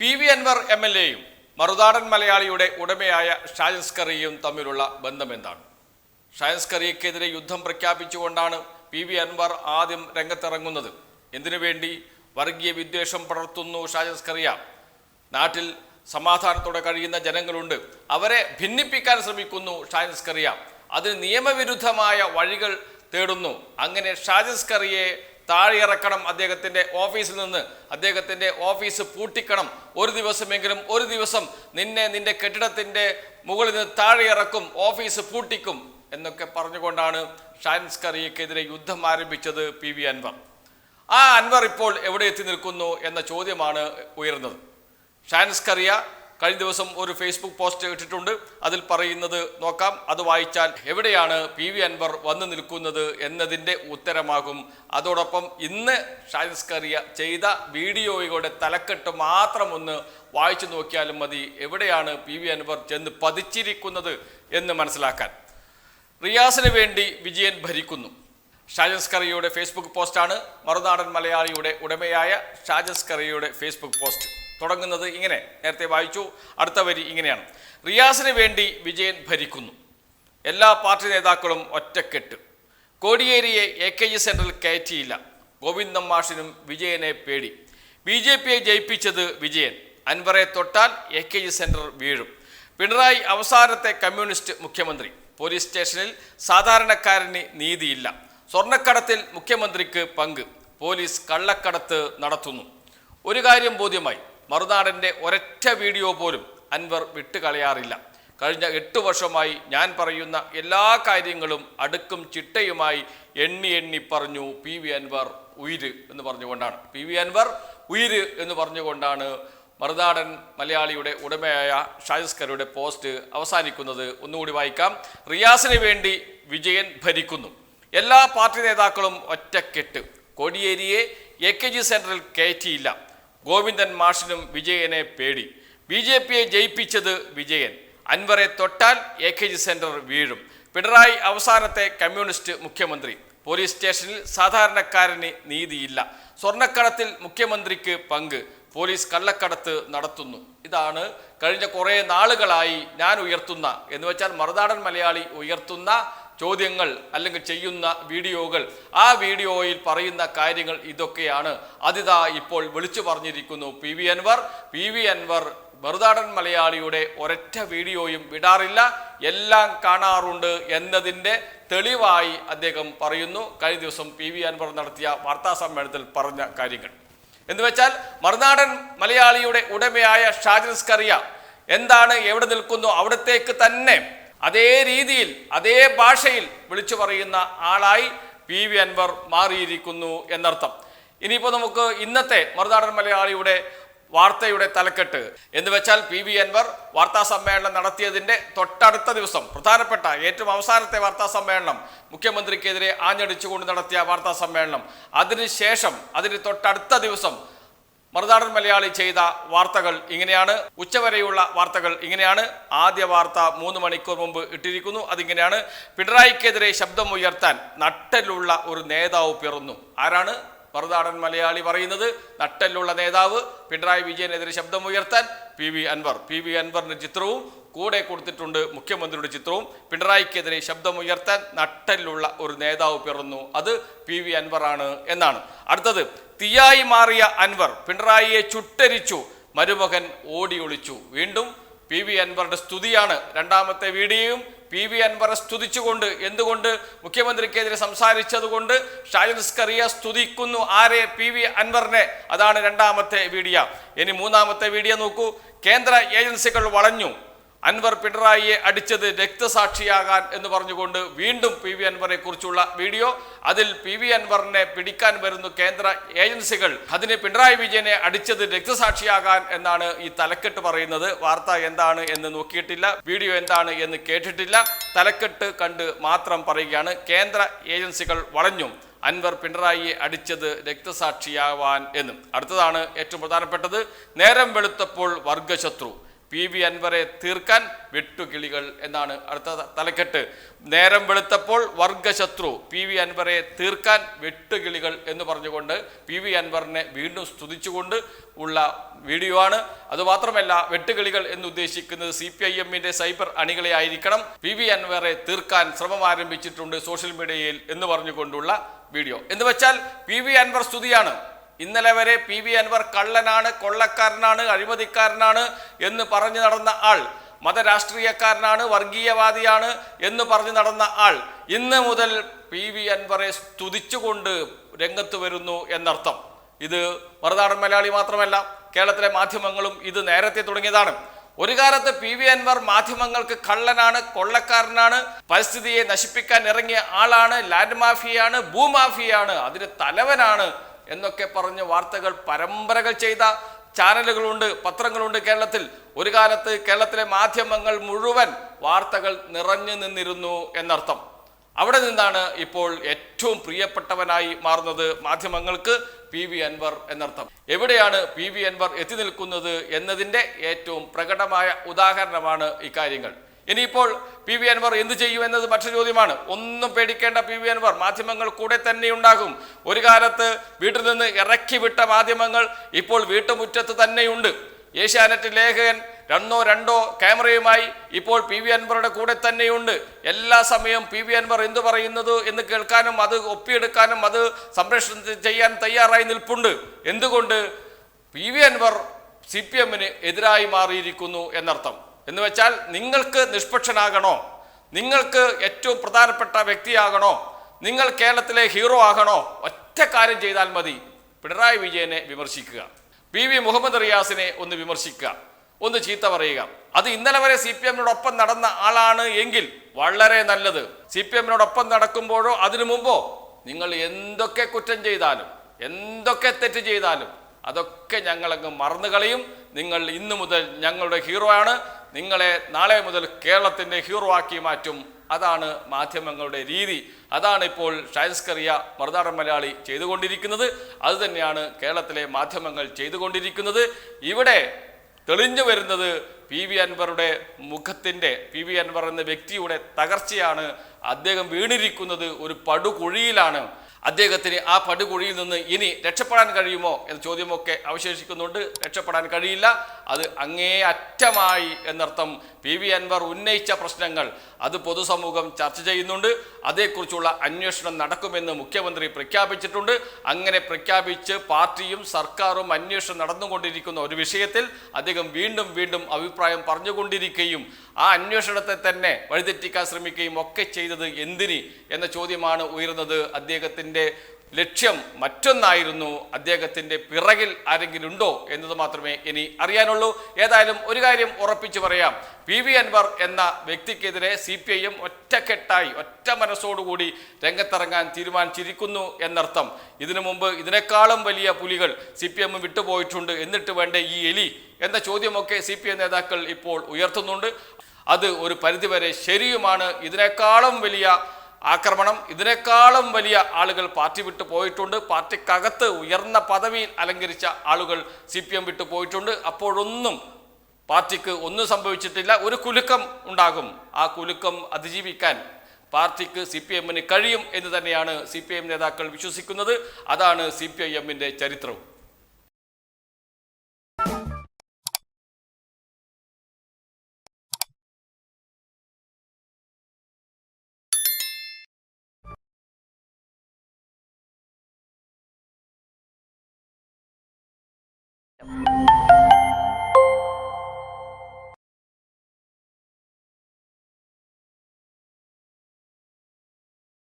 P V Anvar M L എയും മറുനാടൻ മലയാളിയുടെ ഉടമയായ ഷാജൻസ്കറിയും തമ്മിലുള്ള ബന്ധം എന്താണ് ഷായൻസ്കറിയക്കെതിരെ യുദ്ധം പ്രഖ്യാപിച്ചുകൊണ്ടാണ് പി വി അൻവർ ആദ്യം രംഗത്തിറങ്ങുന്നത്. എന്തിനു വേണ്ടി? വർഗീയ വിദ്വേഷം പടർത്തുന്നു ഷാജൻസ്കറിയ. നാട്ടിൽ സമാധാനത്തോടെ കഴിയുന്ന ജനങ്ങളുണ്ട്. അവരെ ഭിന്നിപ്പിക്കാൻ ശ്രമിക്കുന്നു ഷാജൻസ്കറിയ. അതിന് നിയമവിരുദ്ധമായ വഴികൾ തേടുന്നു. അങ്ങനെ ഷാജൻസ്കറിയെ താഴെയിറക്കണം അദ്ദേഹത്തിന്റെ ഓഫീസിൽ നിന്ന്. അദ്ദേഹത്തിന്റെ ഓഫീസ് പൂട്ടിക്കണം. ഒരു ദിവസമെങ്കിലും ഒരു ദിവസം നിന്നെ നിന്റെ കെട്ടിടത്തിന്റെ മുകളിൽ നിന്ന് താഴെ ഇറക്കും ഓഫീസ് പൂട്ടിക്കും എന്നൊക്കെ പറഞ്ഞുകൊണ്ടാണ് ഷാൻസ്കറിയക്കെതിരെ യുദ്ധം ആരംഭിച്ചത് പി വി അൻവർ. ആ അൻവർ ഇപ്പോൾ എവിടെ എത്തി നിൽക്കുന്നു എന്ന ചോദ്യമാണ് ഉയർന്നത്. ഷാൻസ്കറിയ കഴിഞ്ഞ ദിവസം ഒരു ഫേസ്ബുക്ക് പോസ്റ്റ് ഇട്ടിട്ടുണ്ട്. അതിൽ പറയുന്നത് നോക്കാം. അത് വായിച്ചാൽ എവിടെയാണ് പി വി അൻവർ വന്നു നിൽക്കുന്നത് എന്നതിന്റെ ഉത്തരമാകും. അതോടൊപ്പം ഇന്ന് ഷാൻസ്കറിയ ചെയ്ത വീഡിയോയുടെ തലക്കെട്ട് മാത്രം ഒന്ന് വായിച്ചു നോക്കിയാലും മതി. എവിടെയാണ് പി വി അൻവർ ചെന്ന് പതിച്ചിരിക്കുന്നത് എന്ന് മനസ്സിലാക്കാൻ. റിയാസിന് വേണ്ടി വിജയൻ ഭരിക്കുന്നു. ഷാജൻസ് കറിയുടെ ഫേസ്ബുക്ക് പോസ്റ്റാണ് മറുനാടൻ മലയാളിയുടെ ഉടമയായ ഷാജൻസ് കറിയുടെ ഫേസ്ബുക്ക് പോസ്റ്റ് തുടങ്ങുന്നത് ഇങ്ങനെ. നേരത്തെ വായിച്ചു അടുത്ത വരി ഇങ്ങനെയാണ്. റിയാസിന് വേണ്ടി വിജയൻ ഭരിക്കുന്നു. എല്ലാ പാർട്ടി നേതാക്കളും ഒറ്റക്കെട്ട്. കോടിയേരിയെ എ കെ ജി സെന്ററിൽ കയറ്റിയില്ല. ഗോവിന്ദം മാഷിനും വിജയനെ പേടി. ബി ജെ പിയെ ജയിപ്പിച്ചത് വിജയൻ. അൻവറെ തൊട്ടാൽ എ കെ ജി സെന്റർ വീഴും. പിണറായി അവസാനത്തെ കമ്മ്യൂണിസ്റ്റ് മുഖ്യമന്ത്രി. പോലീസ് സ്റ്റേഷനിൽ സാധാരണക്കാരന് നീതിയില്ല. സ്വർണക്കടത്തിൽ മുഖ്യമന്ത്രിക്ക് പങ്ക്. പോലീസ് കള്ളക്കടത്ത് നടത്തുന്നു. ഒരു കാര്യം ബോധ്യമായി. മറുനാടന്റെ ഒരൊറ്റ വീഡിയോ പോലും അൻവർ വിട്ടുകളയാറില്ല. കഴിഞ്ഞ എട്ട് വർഷമായി ഞാൻ പറയുന്ന എല്ലാ കാര്യങ്ങളും അടുക്കും ചിട്ടയുമായി എണ്ണി എണ്ണി പറഞ്ഞു പി വി അൻവർ ഉയിര് എന്ന് പറഞ്ഞുകൊണ്ടാണ്. പി വി അൻവർ ഉയിര് എന്ന് പറഞ്ഞുകൊണ്ടാണ് മറുനാടൻ മലയാളിയുടെ ഉടമയായ ഷായസ്കരുടെ പോസ്റ്റ് അവസാനിക്കുന്നത്. ഒന്നുകൂടി വായിക്കാം. റിയാസിന് വേണ്ടി വിജയൻ ഭരിക്കുന്നു. എല്ലാ പാർട്ടി നേതാക്കളും ഒറ്റക്കെട്ട്. കോടിയേരിയെ എ കെ ജി സെന്ററിൽ കയറ്റിയില്ല. ഗോവിന്ദൻ മാഷിനും വിജയനെ പേടി. ബി ജെ പിയെ ജയിപ്പിച്ചത് വിജയൻ. അൻവറെ തൊട്ടാൽ എ കെ ജി സെന്റർ വീഴും. പിണറായി അവസാനത്തെ കമ്മ്യൂണിസ്റ്റ് മുഖ്യമന്ത്രി. പോലീസ് സ്റ്റേഷനിൽ സാധാരണക്കാരന് നീതിയില്ല. സ്വർണക്കടത്തിൽ മുഖ്യമന്ത്രിക്ക് പങ്ക്. പോലീസ് കള്ളക്കടത്ത് നടത്തുന്നു. ഇതാണ് കഴിഞ്ഞ കുറേ നാളുകളായി ഞാൻ ഉയർത്തുന്ന എന്ന് വെച്ചാൽ മറുനാടൻ മലയാളി ഉയർത്തുന്ന ചോദ്യങ്ങൾ അല്ലെങ്കിൽ ചെയ്യുന്ന വീഡിയോകൾ ആ വീഡിയോയിൽ പറയുന്ന കാര്യങ്ങൾ ഇതൊക്കെയാണ്. അതിതാ ഇപ്പോൾ വിളിച്ചു പറഞ്ഞിരിക്കുന്നു. P V Anvar P V Anvar Marunadan മലയാളിയുടെ ഒരൊറ്റ വീഡിയോയും വിടാറില്ല. എല്ലാം കാണാറുണ്ട് എന്നതിന്റെ തെളിവായി അദ്ദേഹം പറയുന്നു. കഴിഞ്ഞ ദിവസം പി വി അൻവർ നടത്തിയ വാർത്താ സമ്മേളനത്തിൽ പറഞ്ഞ കാര്യങ്ങൾ. എന്ന് വെച്ചാൽ മറുനാടൻ മലയാളിയുടെ ഉടമയായ ഷാജൻസ് കറിയ എന്താണ് എവിടെ നിൽക്കുന്നു അവിടത്തേക്ക് തന്നെ അതേ രീതിയിൽ അതേ ഭാഷയിൽ വിളിച്ചു പറയുന്ന ആളായി പി. വി. അൻവർ മാറിയിരിക്കുന്നു എന്നർത്ഥം. ഇനിയിപ്പോൾ നമുക്ക് ഇന്നത്തെ മറുനാടൻ മലയാളിയുടെ വാർത്തയുടെ തലക്കെട്ട്. എന്ന് വെച്ചാൽ പി. വി. അൻവർ വാർത്താ സമ്മേളനം നടത്തിയതിന്റെ തൊട്ടടുത്ത ദിവസം പ്രധാനപ്പെട്ട ഏറ്റവും അവസാനത്തെ വാർത്താ സമ്മേളനം മുഖ്യമന്ത്രിക്കെതിരെ ആഞ്ഞടിച്ചുകൊണ്ട് നടത്തിയ വാർത്താ സമ്മേളനം. അതിനുശേഷം അതിന് തൊട്ടടുത്ത ദിവസം മറുനാടൻ മലയാളി ചെയ്ത വാർത്തകൾ ഇങ്ങനെയാണ്. ഉച്ചവരെയുള്ള വാർത്തകൾ ഇങ്ങനെയാണ്. ആദ്യ വാർത്ത മൂന്ന് മണിക്കൂർ മുമ്പ് ഇട്ടിരിക്കുന്നു. അതിങ്ങനെയാണ്. പിണറായിക്കെതിരെ ശബ്ദം ഉയർത്താൻ നട്ടലുള്ള ഒരു നേതാവ് പിറന്നു. ആരാണ്? മറുനാടൻ മലയാളി പറയുന്നത്. നട്ടലുള്ള നേതാവ് പിണറായി വിജയനെതിരെ ശബ്ദം ഉയർത്താൻ P V Anvar. P V അൻവറിന്റെ ചിത്രവും കൂടെ കൊടുത്തിട്ടുണ്ട് മുഖ്യമന്ത്രിയുടെ ചിത്രവും. പിണറായിക്കെതിരെ ശബ്ദമുയർത്താൻ നട്ടലുള്ള ഒരു നേതാവ് പിറന്നു. അത് പി വി അൻവറാണ് എന്നാണ്. അടുത്തത് തീയായി മാറിയ അൻവർ പിണറായിയെ ചുട്ടരിച്ചു. മരുമകൻ ഓടി ഒളിച്ചു. വീണ്ടും പി വി അൻവറുടെ സ്തുതിയാണ്. രണ്ടാമത്തെ വീഡിയോയും പി വി അൻവറെ സ്തുതിച്ചുകൊണ്ട് എന്തുകൊണ്ട് മുഖ്യമന്ത്രിക്കെതിരെ സംസാരിച്ചതുകൊണ്ട് ഷാജിസ്കറിയ സ്തുതിക്കുന്നു. ആരെ? പി വി അൻവറിനെ. അതാണ് രണ്ടാമത്തെ വീഡിയോ. ഇനി മൂന്നാമത്തെ വീഡിയോ നോക്കൂ. കേന്ദ്ര ഏജൻസികൾ വളഞ്ഞു. അൻവർ പിണറായിയെ അടിച്ചത് രക്തസാക്ഷിയാകാൻ എന്ന് പറഞ്ഞുകൊണ്ട് വീണ്ടും പി വി അൻവറെ കുറിച്ചുള്ള വീഡിയോ. അതിൽ പി വി അൻവറിനെ പിടിക്കാൻ വരുന്നു കേന്ദ്ര ഏജൻസികൾ. അതിന് പിണറായി വിജയനെ അടിച്ചത് രക്തസാക്ഷിയാകാൻ എന്നാണ് ഈ തലക്കെട്ട് പറയുന്നത്. വാർത്ത എന്താണ് എന്ന് നോക്കിയിട്ടില്ല. വീഡിയോ എന്താണ് എന്ന് കേട്ടിട്ടില്ല. തലക്കെട്ട് കണ്ട് മാത്രം പറയുകയാണ്. കേന്ദ്ര ഏജൻസികൾ വളഞ്ഞു അൻവർ പിണറായിയെ അടിച്ചത് രക്തസാക്ഷിയാവാൻ എന്നും. അടുത്തതാണ് ഏറ്റവും പ്രധാനപ്പെട്ടത്. നേരം വെളുത്തപ്പോൾ വർഗശത്രു. പി വി അൻവറെ തീർക്കാൻ വെട്ടുകിളികൾ എന്നാണ് അടുത്ത തലക്കെട്ട്. നേരം വെളുത്തപ്പോൾ വർഗശത്രു പി വി അൻവറെ തീർക്കാൻ വെട്ടുകിളികൾ എന്ന് പറഞ്ഞുകൊണ്ട് പി വി അൻവറിനെ വീണ്ടും സ്തുതിച്ചുകൊണ്ട് ഉള്ള വീഡിയോ ആണ്. അതുമാത്രമല്ല വെട്ടുകിളികൾ എന്ന് ഉദ്ദേശിക്കുന്നത് സി പി ഐ എമ്മിന്റെ സൈബർ അണികളെ ആയിരിക്കണം. പി വി അൻവറെ തീർക്കാൻ ശ്രമം ആരംഭിച്ചിട്ടുണ്ട് സോഷ്യൽ മീഡിയയിൽ എന്ന് പറഞ്ഞുകൊണ്ടുള്ള വീഡിയോ. എന്ന് വെച്ചാൽ പി വി അൻവർ സ്തുതിയാണ്. ഇന്നലെ വരെ പി വി അൻവർ കള്ളനാണ് കൊള്ളക്കാരനാണ് അഴിമതിക്കാരനാണ് എന്ന് പറഞ്ഞു നടന്ന ആൾ മതരാഷ്ട്രീയക്കാരനാണ് വർഗീയവാദിയാണ് എന്ന് പറഞ്ഞു നടന്ന ആൾ ഇന്ന് മുതൽ പി വി അൻവറെ സ്തുതിച്ചുകൊണ്ട് രംഗത്ത് വരുന്നു എന്നർത്ഥം. ഇത് മറുനാടൻ മലയാളി മാത്രമല്ല കേരളത്തിലെ മാധ്യമങ്ങളും ഇത് നേരത്തെ തുടങ്ങിയതാണ്. ഒരു കാലത്ത് പി വി അൻവർ മാധ്യമങ്ങൾക്ക് കള്ളനാണ് കൊള്ളക്കാരനാണ് പരിസ്ഥിതിയെ നശിപ്പിക്കാൻ ഇറങ്ങിയ ആളാണ് ലാൻഡ് മാഫിയാണ് ഭൂമാഫിയാണ് അതിന് തലവനാണ് എന്നൊക്കെ പറഞ്ഞ് വാർത്തകൾ പരമ്പരകൾ ചെയ്ത ചാനലുകളുണ്ട് പത്രങ്ങളുണ്ട് കേരളത്തിൽ. ഒരു കാലത്ത് കേരളത്തിലെ മാധ്യമങ്ങൾ മുഴുവൻ വാർത്തകൾ നിറഞ്ഞു നിന്നിരുന്നു എന്നർത്ഥം. അവിടെ നിന്നാണ് ഇപ്പോൾ ഏറ്റവും പ്രിയപ്പെട്ടവനായി മാറുന്നത് മാധ്യമങ്ങൾക്ക് പി വി അൻവർ എന്നർത്ഥം. എവിടെയാണ് പി വി അൻവർ എത്തി നിൽക്കുന്നത് എന്നതിന്റെ ഏറ്റവും പ്രകടമായ ഉദാഹരണമാണ് ഇക്കാര്യങ്ങൾ. ഇനിയിപ്പോൾ പി വി അൻവർ എന്ത് ചെയ്യും എന്നത് പക്ഷ ചോദ്യമാണ്. ഒന്നും പേടിക്കേണ്ട പി വി അൻവർ. മാധ്യമങ്ങൾ കൂടെ തന്നെ ഉണ്ടാകും. ഒരു കാലത്ത് വീട്ടിൽ നിന്ന് ഇറക്കി വിട്ട മാധ്യമങ്ങൾ ഇപ്പോൾ വീട്ടുമുറ്റത്ത് തന്നെയുണ്ട്. ഏഷ്യാനെറ്റ് ലേഖകൻ രണ്ടോ രണ്ടോ ക്യാമറയുമായി ഇപ്പോൾ പി വി അൻവറുടെ കൂടെ തന്നെയുണ്ട്. എല്ലാ സമയവും പി വി അൻവർ എന്തു പറയുന്നത് എന്ന് കേൾക്കാനും അത് ഒപ്പിയെടുക്കാനും അത് സംരക്ഷണം ചെയ്യാൻ തയ്യാറായി നിൽപ്പുണ്ട്. എന്തുകൊണ്ട്? P V Anvar C P എമ്മിന് എതിരായി മാറിയിരിക്കുന്നു എന്നർത്ഥം. എന്ന് വെച്ചാൽ നിങ്ങൾക്ക് നിഷ്പക്ഷനാകണോ? നിങ്ങൾക്ക് ഏറ്റവും പ്രധാനപ്പെട്ട വ്യക്തിയാകണോ? നിങ്ങൾ കേരളത്തിലെ ഹീറോ ആകണോ? ഒറ്റ കാര്യം ചെയ്താൽ മതി. പിണറായി വിജയനെ വിമർശിക്കുക. പി വി മുഹമ്മദ് റിയാസിനെ ഒന്ന് വിമർശിക്കുക. ഒന്ന് ചീത്ത പറയുക. അത് ഇന്നലെ വരെ സി പി എമ്മിനോടൊപ്പം നടന്ന ആളാണ് എങ്കിൽ വളരെ നല്ലത്. സി പി എമ്മിനോടൊപ്പം നടക്കുമ്പോഴോ അതിനു മുമ്പോ നിങ്ങൾ എന്തൊക്കെ കുറ്റം ചെയ്താലും എന്തൊക്കെ തെറ്റ് ചെയ്താലും അതൊക്കെ ഞങ്ങളങ്ങ് മറന്നുകളയും. നിങ്ങൾ ഇന്നു മുതൽ ഞങ്ങളുടെ ഹീറോ ആണ്. നിങ്ങളെ നാളെ മുതൽ കേരളത്തിന്റെ ഹീറോ ആക്കി മാറ്റും. അതാണ് മാധ്യമങ്ങളുടെ രീതി. അതാണ് ഇപ്പോൾ ഷൈൻസ്കറിയ മറുനാടൻ മലയാളി ചെയ്തുകൊണ്ടിരിക്കുന്നത്. അതുതന്നെയാണ് കേരളത്തിലെ മാധ്യമങ്ങൾ ചെയ്തുകൊണ്ടിരിക്കുന്നത്. ഇവിടെ തെളിഞ്ഞു വരുന്നത് പി വി അൻവറുടെ മുഖത്തിന്റെ പി വി അൻവർ എന്ന വ്യക്തിയുടെ തകർച്ചയാണ്. അദ്ദേഹം വീണിരിക്കുന്നത് ഒരു പടുകുഴിയിലാണ്. അദ്ദേഹത്തിന് ആ പടുകുഴിയിൽ നിന്ന് ഇനി രക്ഷപ്പെടാൻ കഴിയുമോ എന്ന ചോദ്യമൊക്കെ അവശേഷിക്കുന്നുണ്ട്. രക്ഷപ്പെടാൻ കഴിയില്ല. അത് അങ്ങേ അറ്റമായി എന്നർത്ഥം പി വി അൻവർ ഉന്നയിച്ച പ്രശ്നങ്ങൾ അത് പൊതുസമൂഹം ചർച്ച ചെയ്യുന്നുണ്ട്. അതേക്കുറിച്ചുള്ള അന്വേഷണം നടക്കുമെന്ന് മുഖ്യമന്ത്രി പ്രഖ്യാപിച്ചിട്ടുണ്ട്. അങ്ങനെ പ്രഖ്യാപിച്ച് പാർട്ടിയും സർക്കാരും അന്വേഷണം നടന്നുകൊണ്ടിരിക്കുന്ന ഒരു വിഷയത്തിൽ അദ്ദേഹം വീണ്ടും വീണ്ടും അഭിപ്രായം പറഞ്ഞുകൊണ്ടിരിക്കുകയും ആ അന്വേഷണത്തെ തന്നെ വഴിതെറ്റിക്കാൻ ശ്രമിക്കുകയും ഒക്കെ ചെയ്തത് എന്തിന് എന്ന ചോദ്യമാണ് ഉയരുന്നത്. അദ്ദേഹത്തിന്റെ ലക്ഷ്യം മറ്റൊന്നായിരുന്നു അദ്ദേഹത്തിന്റെ പിറകിൽ ആരെങ്കിലും ഉണ്ടോ എന്നത് മാത്രമേ ഇനി അറിയാനുള്ളൂ. ഏതായാലും ഒരു കാര്യം ഉറപ്പിച്ചു പറയാം. പി വി അൻവർ എന്ന വ്യക്തിക്കെതിരെ സി പി ഐ എം ഒറ്റക്കെട്ടായി ഒറ്റ മനസ്സോടുകൂടി രംഗത്തിറങ്ങാൻ തീരുമാനിച്ചിരിക്കുന്നു എന്നർത്ഥം. ഇതിനു മുമ്പ് ഇതിനേക്കാളും വലിയ പുലികൾ സി പി എം വിട്ടുപോയിട്ടുണ്ട്. എന്നിട്ട് വേണ്ട ഈ എലി? എന്ന ചോദ്യമൊക്കെ സി പി എം നേതാക്കൾ ഇപ്പോൾ ഉയർത്തുന്നുണ്ട്. അത് ഒരു പരിധിവരെ ശരിയുമാണ്. ഇതിനേക്കാളും വലിയ ആക്രമണം. ഇതിനേക്കാളും വലിയ ആളുകൾ പാർട്ടി വിട്ടു പോയിട്ടുണ്ട്. പാർട്ടിക്കകത്ത് ഉയർന്ന പദവിയിൽ അലങ്കരിച്ച ആളുകൾ സി പി എം വിട്ടു പോയിട്ടുണ്ട്. അപ്പോഴൊന്നും പാർട്ടിക്ക് ഒന്നും സംഭവിച്ചിട്ടില്ല. ഒരു കുലുക്കം ഉണ്ടാകും. ആ കുലുക്കം അതിജീവിക്കാൻ പാർട്ടിക്ക് സി പി എമ്മിന് കഴിയും എന്ന് തന്നെയാണ് സി പി എം നേതാക്കൾ വിശ്വസിക്കുന്നത്. അതാണ് സി പി ഐ എമ്മിന്റെ ചരിത്രവും.